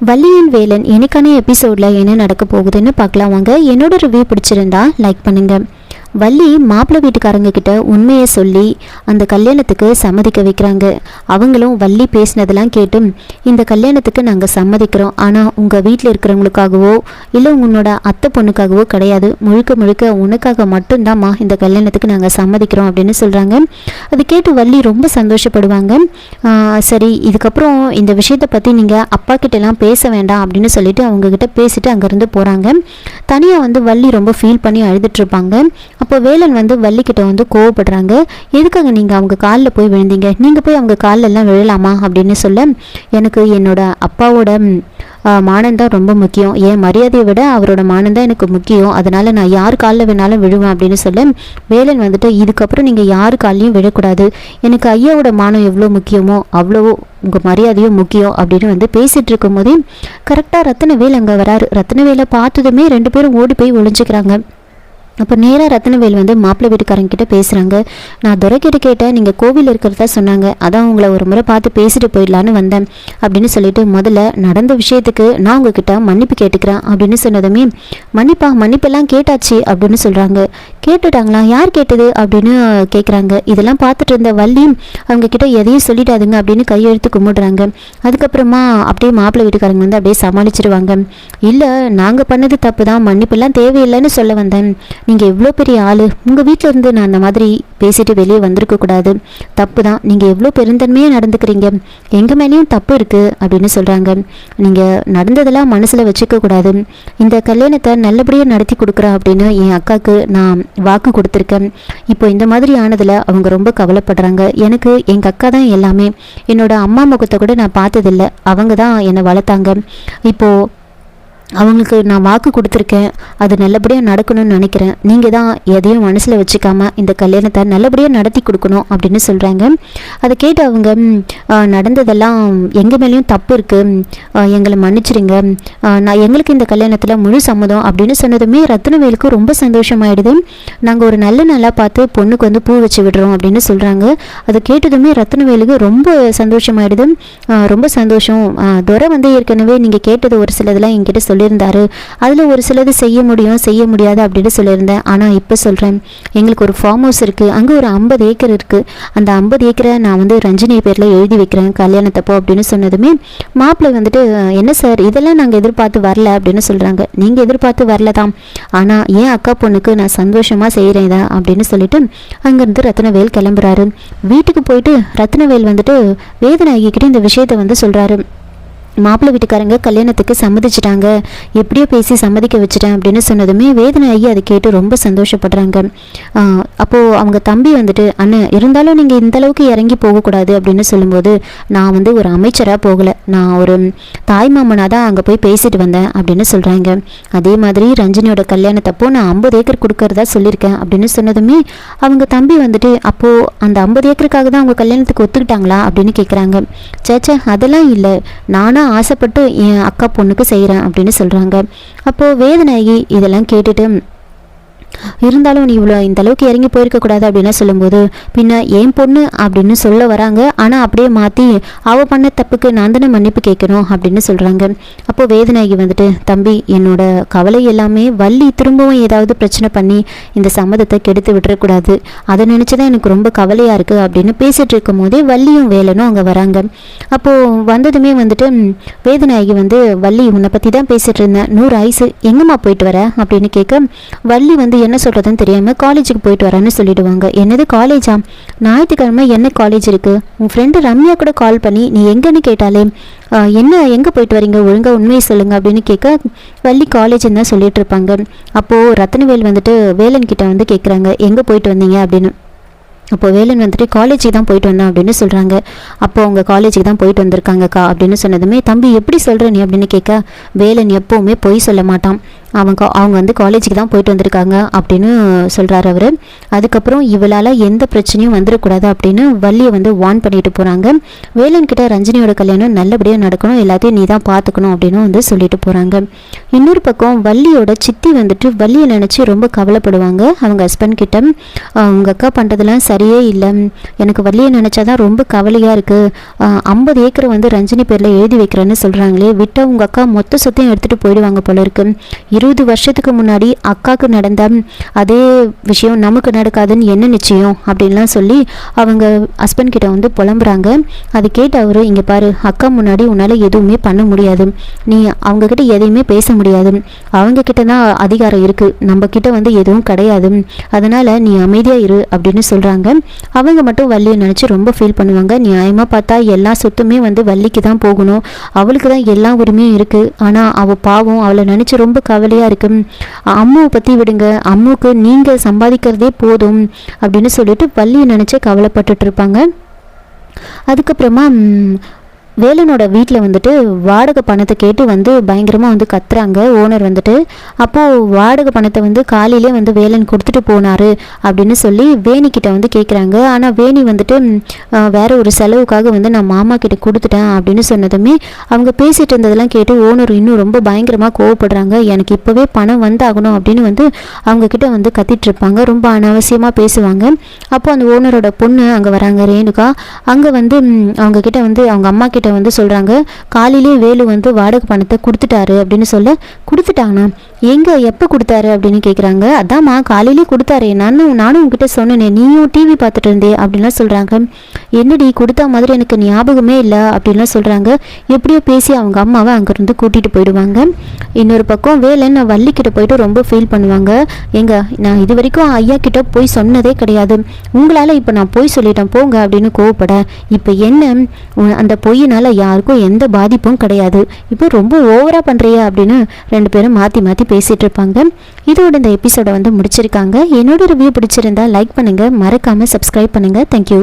வள்ளியின் வேலன் எனக்கான எபிசோடில் என்ன நடக்க போகுதுன்னு பார்க்கலாம் வாங்க. என்னோட ரிவ்யூ பிடிச்சிருந்தா லைக் பண்ணுங்கள் வள்ளி மாப்பிள்ளை வீட்டுக்காரங்க கிட்ட உண்மையை சொல்லி அந்த கல்யாணத்துக்கு சம்மதிக்க வைக்கிறாங்க. அவங்களும் வள்ளி பேசினதெல்லாம் கேட்டு இந்த கல்யாணத்துக்கு நாங்கள் சம்மதிக்கிறோம். ஆனால் உங்கள் வீட்டில் இருக்கிறவங்களுக்காகவோ இல்லை உன்னோட அத்தை பொண்ணுக்காகவோ கிடையாது. முழுக்க முழுக்க உனக்காக மட்டும்தாம்மா இந்த கல்யாணத்துக்கு நாங்கள் சம்மதிக்கிறோம் அப்படின்னு சொல்கிறாங்க அது கேட்டு வள்ளி ரொம்ப சந்தோஷப்படுவாங்க. சரி இதுக்கப்புறம் இந்த விஷயத்தை பற்றி நீங்கள் அப்பா கிட்டலாம் பேச வேண்டாம் அப்படின்னு சொல்லிட்டு அவங்கக்கிட்ட பேசிட்டு அங்கேருந்து போகிறாங்க தனியாக வந்து வள்ளி ரொம்ப ஃபீல் பண்ணி அழுதுட்டு இருப்பாங்க. அப்போ வேலன் வந்து வள்ளிக்கிட்ட வந்து கோவப்படுறாங்க. எதுக்காக நீங்கள் அவங்க காலில் போய் விழுந்தீங்க? நீங்கள் போய் அவங்க காலிலெல்லாம் விழலாமா? அப்படின்னு சொல்ல எனக்கு என்னோட அப்பாவோட மானம் தான் ரொம்ப முக்கியம். என் மரியாதையை விட அவரோட மானந்தான் எனக்கு முக்கியம். அதனால் நான் யார் காலில் வேணாலும் விழுவேன் அப்படின்னு சொல்ல வேலன் வந்துட்டு இதுக்கப்புறம் நீங்கள் யார் காலையும் விழக்கூடாது. எனக்கு ஐயாவோட மானம் எவ்வளோ முக்கியமோ அவ்வளவோ உங்கள் மரியாதையும் முக்கியம் அப்படின்னு வந்து பேசிகிட்டு இருக்கும்போதே கரெக்டாக ரத்தனவேல் அங்கே வராரு. ரத்தனவேலை பார்த்ததுமே ரெண்டு பேரும் ஓடி போய் ஒழிஞ்சுக்கிறாங்க அப்போ நேராக ரத்னவேல் வந்து மாப்பிள்ளை வீட்டுக்காரங்க கிட்ட பேசுகிறாங்க நான் துரைக்கிட்ட கேட்டேன் நீங்கள் கோவில் இருக்கிறதா? சொன்னாங்க. அதான் உங்களை ஒரு முறை பார்த்து பேசிட்டு போயிடலான்னு வந்தேன். அப்படின்னு சொல்லிட்டு முதல்ல நடந்த விஷயத்துக்கு நான் உங்ககிட்ட மன்னிப்பு கேட்டுக்கிறேன். அப்படின்னு சொன்னதுமே மன்னிப்பா மன்னிப்பெல்லாம் கேட்டாச்சு. அப்படின்னு சொல்கிறாங்க கேட்டுட்டாங்களா? யார் கேட்டது? அப்படின்னு கேட்குறாங்க இதெல்லாம் பார்த்துட்டு இருந்த வள்ளியும் அவங்க கிட்ட எதையும் சொல்லிட்டாதுங்க அப்படின்னு கையெழுத்து கும்பிடுறாங்க. அதுக்கப்புறமா அப்படியே மாப்பிள்ளை வீட்டுக்காரங்க வந்து அப்படியே சமாளிச்சிருவாங்க. இல்லை நாங்கள் பண்ணது தப்பு தான் மன்னிப்பெல்லாம் தேவையில்லைன்னு சொல்ல வந்தேன். நீங்கள் எவ்வளோ பெரிய ஆள். உங்கள் வீட்டில் இருந்து நான் அந்த மாதிரி பேசிட்டு வெளியே வந்திருக்கக்கூடாது தப்பு தான் நீங்கள் எவ்வளோ பெருந்தன்மையாக நடந்துக்கிறீங்க. எங்கள் மேலேயும் தப்பு இருக்குது அப்படின்னு சொல்கிறாங்க நீங்கள் நடந்ததெல்லாம் மனசில் வச்சுக்க கூடாது. இந்த கல்யாணத்தை நல்லபடியாக நடத்தி கொடுக்குறேன் அப்படின்னு என் அக்காவுக்கு நான் வாக்கு கொடுத்துருக்கேன். இப்போ இந்த மாதிரி ஆனதில் அவங்க ரொம்ப கவலைப்படுறாங்க. எனக்கு எங்கள் அக்கா தான் எல்லாமே. என்னோட அம்மா முகத்தை கூட நான் பார்த்ததில்ல. அவங்க தான் என்னை வளர்த்தாங்க. இப்போது அவங்களுக்கு நான் வாக்கு கொடுத்துருக்கேன். அது நல்லபடியாக நடக்கணும்னு நினைக்கிறேன். நீங்கள் தான் எதையும் மனசில் வச்சுக்காம இந்த கல்யாணத்தை நல்லபடியாக நடத்தி கொடுக்கணும் அப்படின்னு சொல்கிறாங்க அதை கேட்டு அவங்க நடந்ததெல்லாம் எங்கள் மேலேயும் தப்பு இருக்குது எங்களை மன்னிச்சிடுங்க நான் எங்களுக்கு இந்த கல்யாணத்தில் முழு சம்மதம் அப்படின்னு சொன்னதுமே ரத்னவேலுக்கு ரொம்ப சந்தோஷமாயிடுது. நாங்கள் ஒரு நல்ல நாளாக பார்த்து பொண்ணுக்கு வந்து பூ வச்சு விடுறோம் அப்படின்னு சொல்கிறாங்க அதை கேட்டதுமே ரத்னவேலுக்கு ரொம்ப சந்தோஷமாயிடுது. ரொம்ப சந்தோஷம். ஆ, துரை வந்து ஏற்கனவே நீங்கள் கேட்டது ஒரு சிலதெல்லாம் என்கிட்ட சொல்லியிருந்தாரு. அதில் ஒரு சிலது செய்ய முடியும் செய்ய முடியாது அப்படின்னு சொல்லியிருந்தேன். ஆனால் இப்போ சொல்கிறேன் எங்களுக்கு ஒரு ஃபார்ம் ஹவுஸ் இருக்குது அங்கே ஒரு ஐம்பது ஏக்கர் இருக்குது அந்த ஐம்பது ஏக்கரை நான் வந்து ரஞ்சினி பேரில் எழுதி வைக்கிறேன். கல்யாணத்தப்போ அப்படின்னு சொன்னதுமே மாப்பிள்ளை வந்துட்டு என்ன சார் இதெல்லாம் நாங்கள் எதிர்பார்த்து வரல அப்படின்னு சொல்கிறாங்க நீங்கள் எதிர்பார்த்து வரல தான் ஆனால் ஏன் அக்கா பொண்ணுக்கு நான் சந்தோஷமாக செய்கிறேன் இதை? அப்படின்னு சொல்லிட்டு அங்கேருந்து ரத்னவேல் கிளம்புறாரு. வீட்டுக்கு போயிட்டு ரத்னவேல் வந்துட்டு வேதநாயகிக்கிட்ட இந்த விஷயத்தை வந்து சொல்கிறாரு மாப்பிள்ளை வீட்டுக்காரங்க கல்யாணத்துக்கு சம்மதிச்சிட்டாங்க. எப்படியோ பேசி சம்மதிக்க வச்சுட்டேன் அப்படின்னு சொன்னதுமே வேதனாகி அதை கேட்டு ரொம்ப சந்தோஷப்படுறாங்க. அப்போது அவங்க தம்பி வந்துட்டு அண்ணன் இருந்தாலும் நீங்கள் இந்த அளவுக்கு இறங்கி போகக்கூடாது அப்படின்னு சொல்லும்போது நான் வந்து ஒரு அமைச்சராக போகலை. நான் ஒரு தாய் மாமனாக தான் அங்கே போய் பேசிட்டு வந்தேன் அப்படின்னு சொல்கிறாங்க அதே மாதிரி ரஞ்சினியோட கல்யாணத்தப்போ நான் ஐம்பது ஏக்கர் கொடுக்கறதா சொல்லியிருக்கேன் அப்படின்னு சொன்னதுமே அவங்க தம்பி வந்துட்டு அப்போது அந்த ஐம்பது ஏக்கருக்காக தான் அவங்க கல்யாணத்துக்கு ஒத்துக்கிட்டாங்களா? அப்படின்னு கேட்குறாங்க சேச்சே அதெல்லாம் இல்லை. நானாக ஆசைப்பட்டு என் அக்கா பொண்ணுக்கு செய்கிறேன் அப்படின்னு சொல்கிறாங்க அப்போது வேதநாயகி இதெல்லாம் கேட்டுட்டு இருந்தாலும் நீ இவ்வளோ இந்த அளவுக்கு இறங்கி போயிருக்க கூடாது அப்படின்னு சொல்லும்போது பின்ன ஏன் பொண்ணு? அப்படின்னு சொல்ல வராங்க. ஆனால் அப்படியே மாற்றி அவ பண்ண தப்புக்கு நான் தானே மன்னிப்பு கேட்கணும்? அப்படின்னு சொல்கிறாங்க அப்போ வேதநாயகி வந்துட்டு தம்பி என்னோட கவலை எல்லாமே வள்ளி திரும்பவும் ஏதாவது பிரச்சனை பண்ணி இந்த சம்மதத்தை கெடுத்து விட்டுறக்கூடாது. அதை நினச்சி தான் எனக்கு ரொம்ப கவலையாக இருக்குது அப்படின்னு பேசிகிட்டு இருக்கும் போதே வள்ளியும் வேலனும் அங்கே வராங்க. அப்போது வந்ததுமே வந்துட்டு வேதநாயகி வந்து வள்ளி உன்னை பற்றி தான் பேசிகிட்டு இருந்தேன். நூறு ஐஸு எங்கம்மா போயிட்டு வர? அப்படின்னு கேட்க வள்ளி வந்து என்ன சொல்கிறதுன்னு தெரியாமல் காலேஜுக்கு போயிட்டு வரேன்னு சொல்லிடுவாங்க. என்னது காலேஜா ஞாயிற்றுக்கிழமை என்ன காலேஜ் இருக்குது உன் ஃப்ரெண்டு ரம்யா கூட கால் பண்ணி நீ எங்கேன்னு கேட்டாலே என்ன எங்கே போயிட்டு வரீங்க? ஒழுங்காக உண்மையை சொல்லுங்கள் அப்படின்னு கேட்க வள்ளி காலேஜ்னு தான் சொல்லிட்டு இருப்பாங்க. அப்போது ரத்னவேல் வந்துட்டு வேலன் கிட்ட வந்து கேட்குறாங்க எங்கே போயிட்டு வந்தீங்க? அப்படின்னு. அப்போ வேலன் வந்துட்டு காலேஜுக்கு தான் போயிட்டு வந்தேன் அப்படின்னு சொல்கிறாங்க அப்போ அவங்க காலேஜுக்கு தான் போயிட்டு வந்திருக்காங்கக்கா அப்படின்னு சொன்னதுமே தம்பி எப்படி சொல்கிற நீ? அப்படின்னு கேட்க வேலன் எப்போவுமே பொய் சொல்ல மாட்டான். அவங்க அவங்க வந்து காலேஜுக்கு தான் போயிட்டு வந்திருக்காங்க அப்படின்னு சொல்கிறாரு அவர். அதுக்கப்புறம் இவளால் எந்த பிரச்சனையும் வந்துடக்கூடாது அப்படின்னு வள்ளியை வந்து வார்ன் பண்ணிட்டு போகிறாங்க வேலன் கிட்ட ரஞ்சினியோட கல்யாணம் நல்லபடியாக நடக்கணும் எல்லாத்தையும் நீ தான் பார்த்துக்கணும் அப்படின்னு வந்து சொல்லிட்டு போகிறாங்க இன்னொரு பக்கம் வள்ளியோட சித்தி வந்துட்டு வள்ளியை நினச்சி ரொம்ப கவலைப்படுவாங்க. அவங்க ஹஸ்பண்ட் கிட்ட அவங்க அக்கா பண்ணுறதுலாம் சரியே இல்லை. எனக்கு வள்ளியை நினச்சா தான் ரொம்ப கவலையாக இருக்குது ஐம்பது ஏக்கர் வந்து ரஞ்சினி பேரில் எழுதி வைக்கிறேன்னு சொல்கிறாங்களே விட்டு உங்கள் அக்கா மொத்த சொத்தையும் எடுத்துகிட்டு போயிடுவாங்க போல இருக்குது இருபது வருஷத்துக்கு முன்னாடி அக்காவுக்கு நடந்த அதே விஷயம் நமக்கு நடக்காதுன்னு என்ன நிச்சயம் அப்படின்லாம் சொல்லி அவங்க ஹஸ்பண்ட் கிட்ட வந்து புலம்புறாங்க. அது கேட்டு அவர் இங்கே பாரு அக்கா முன்னாடி உன்னால் எதுவுமே பண்ண முடியாது. நீ அவங்க கிட்ட எதையுமே பேச முடியாது. அவங்க கிட்ட தான் அதிகாரம் இருக்குது நம்ம கிட்ட வந்து எதுவும் கிடையாது. அதனால் நீ அமைதியாக இரு அப்படின்னு சொல்கிறாங்க அவங்க மட்டும் வள்ளியை நினச்சி ரொம்ப ஃபீல் பண்ணுவாங்க. நியாயமாக பார்த்தா எல்லா சொத்துமே வந்து வள்ளிக்கு தான் போகணும். அவளுக்கு தான் எல்லா உரிமையும் இருக்குது ஆனால் அவள் பாவம் அவளை நினச்சி ரொம்ப கவலை கவலையாக இருக்கும். அம்முவை பற்றி விடுங்க. அம்முவுக்கு நீங்கள் சம்பாதிக்கிறதே போதும் அப்படின்னு சொல்லிட்டு வள்ளியை நினச்சி கவலைப்பட்டுட்டு இருப்பாங்க. அதுக்கப்புறமா வேலனோட வீட்டில் வந்துட்டு வாடகை பணத்தை கேட்டு வந்து பயங்கரமாக வந்து கத்துறாங்க. ஓனர் வந்துட்டு அப்போது வாடகை பணத்தை வந்து காலையிலே வந்து வேலன் கொடுத்துட்டு போனார் அப்படின்னு சொல்லி வேணிக்கிட்ட வந்து கேட்குறாங்க ஆனால் வேணி வந்துட்டு வேற ஒரு செலவுக்காக வந்து நான் மாமா கிட்ட கொடுத்துட்டேன் அப்படின்னு சொன்னதுமே அவங்க பேசிகிட்டு இருந்ததெல்லாம் கேட்டு ஓனர் இன்னும் ரொம்ப பயங்கரமாக கோவப்படுறாங்க. எனக்கு இப்போவே பணம் வந்தாகணும் அப்படின்னு வந்து அவங்க கிட்ட வந்து கத்திட்டு இருப்பாங்க. ரொம்ப அனாவசியமாக பேசுவாங்க. அப்போ அந்த ஓனரோட பொண்ணு அங்கே வராங்க ரேணுகா. அங்கே வந்து அவங்கக்கிட்ட வந்து அவங்க அம்மா கிட்ட வந்து சொல்கிறாங்க காலையிலே வேலு வந்து வாடகை பணத்தை கொடுத்துட்டாரு அப்படின்னு சொல்ல கொடுத்துட்டாங்கண்ணா எங்கே எப்போ கொடுத்தாரு? அப்படின்னு கேட்குறாங்க அதாம்மா காலையிலே கொடுத்தாரு. நானும் நானும் உங்ககிட்ட சொன்னேனே. நீயும் டிவி பார்த்துட்டு இருந்தே அப்படின்லாம் சொல்கிறாங்க என்னடி கொடுத்தா மாதிரி எனக்கு ஞாபகமே இல்லை அப்படின்லாம் சொல்கிறாங்க எப்படியோ பேசி அவங்க அம்மாவை அங்கேருந்து கூட்டிகிட்டு போயிடுவாங்க. இன்னொரு பக்கம் வேலை நான் வள்ளிக்கிட்ட போயிட்டு ரொம்ப ஃபீல் பண்ணுவாங்க. எங்க நான் இது வரைக்கும் ஐயா கிட்ட போய் சொன்னதே கிடையாது. உங்களால் இப்போ நான் போய் சொல்லிட்டேன். போங்க அப்படின்னு கோவப்பட இப்போ என்ன? அந்த பொய்யை இதனால் யாருக்கும் எந்த பாதிப்பும் கிடையாது. இப்போ ரொம்ப ஓவராக பண்ணுறியா அப்படின்னு ரெண்டு பேரும் மாற்றி மாற்றி பேசிகிட்டு இருப்பாங்க. இதோட இந்த எபிசோடை வந்து முடிச்சிருக்காங்க. என்னோட ரிவ்யூ பிடிச்சிருந்தா லைக் பண்ணுங்கள் மறக்காமல் சப்ஸ்கிரைப் பண்ணுங்கள் தேங்க்யூ